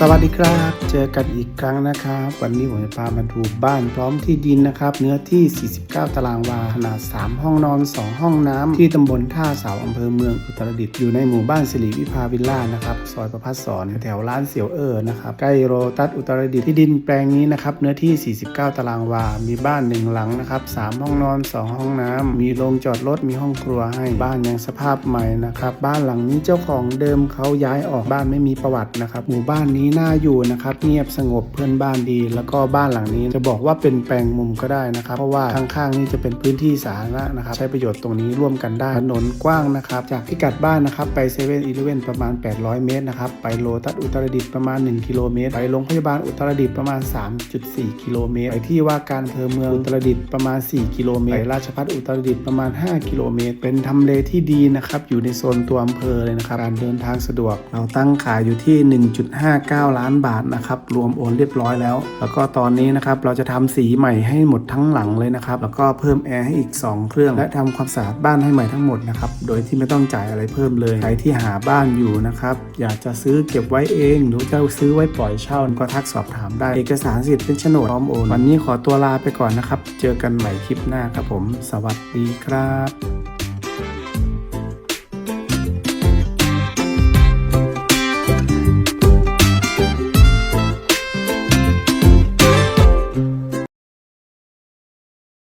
สวัสดีครับ เจอกันอีกครั้งนะครับ วันนี้ผมจะพามาดูบ้านพร้อมที่ดินนะครับ เนื้อที่ 49 ตารางวา ขนาด 3 ห้องนอน 2 ห้องน้ำที่ตำบลท่าเสาอำเภอเมืองอุตรดิตถ์อยู่ในหมู่บ้านสิริวิภาวิลล่านะครับ ซอยประพัฒสอนแถวร้านเสี่ยวเออนะครับ ใกล้โรตัสอุตรดิตถ์ที่ดินแปลงนี้นะครับ เนื้อที่ 49 ตารางวา มีบ้านหนึ่งหลังนะครับ 3 ห้องนอน 2 ห้องน้ำมีโรงจอดรถ มีห้องครัวให้ บ้านยังสภาพใหม่นะครับ บ้านหลังนี้เจ้าของเดิมเขาย้ายออกบ้านไม่มีประวัตินะครับ หมู่บ้านนี้น่าอยู่นะครับเงียบสงบเพื่อนบ้านดี แล้วก็บ้านหลังนี้จะบอกว่าเป็นแปลงมุมก็ได้นะครับ เพราะว่าข้างๆนี่จะเป็นพื้นที่สาธารณะนะครับ ใช้ประโยชน์ตรงนี้ร่วมกันได้ถนนกว้างนะครับ จากพิกัดบ้านนะครับไปเซเว่นอีเลเว่นประมาณ 800 เมตรนะครับ ไปโลตัสอุตรดิตถ์ประมาณ 1 กิโลเมตร ไปโรงพยาบาลอุตรดิตถ์ประมาณ 3.4 กิโลเมตร ไปที่ว่าการอำเภอเมืองอุตรดิตถ์ประมาณ 4 กิโลเมตร ไปราชพัฒอุตรดิตถ์ประมาณ 5 กิโลเมตร เป็นทำเลที่ดีนะครับ อยู่ในโซนตัวอำเภอเลยนะครับ การเดินทางสะดวก เราตั้งขายอยู่ที่ 1.59 ล้านบาทนะครับรวมโอนเรียบร้อยแล้ว แล้วก็ตอนนี้นะครับเราจะทำสีใหม่ให้หมดทั้งหลังเลยนะครับ แล้วก็เพิ่มแอร์ให้อีก 2 เครื่อง และทำความสะอาดบ้านให้ใหม่ทั้งหมดนะครับ โดยที่ไม่ต้องจ่ายอะไรเพิ่มเลย ใครที่หาบ้านอยู่นะครับ อยากจะซื้อเก็บไว้เอง หรือจะซื้อไว้ปล่อยเช่า ก็ทักสอบถามได้ เอกสารสิทธิ์เป็นโฉนดพร้อมโอน วันนี้ขอตัวลาไปก่อนนะครับ เจอกันใหม่คลิปหน้าครับผม สวัสดีครับ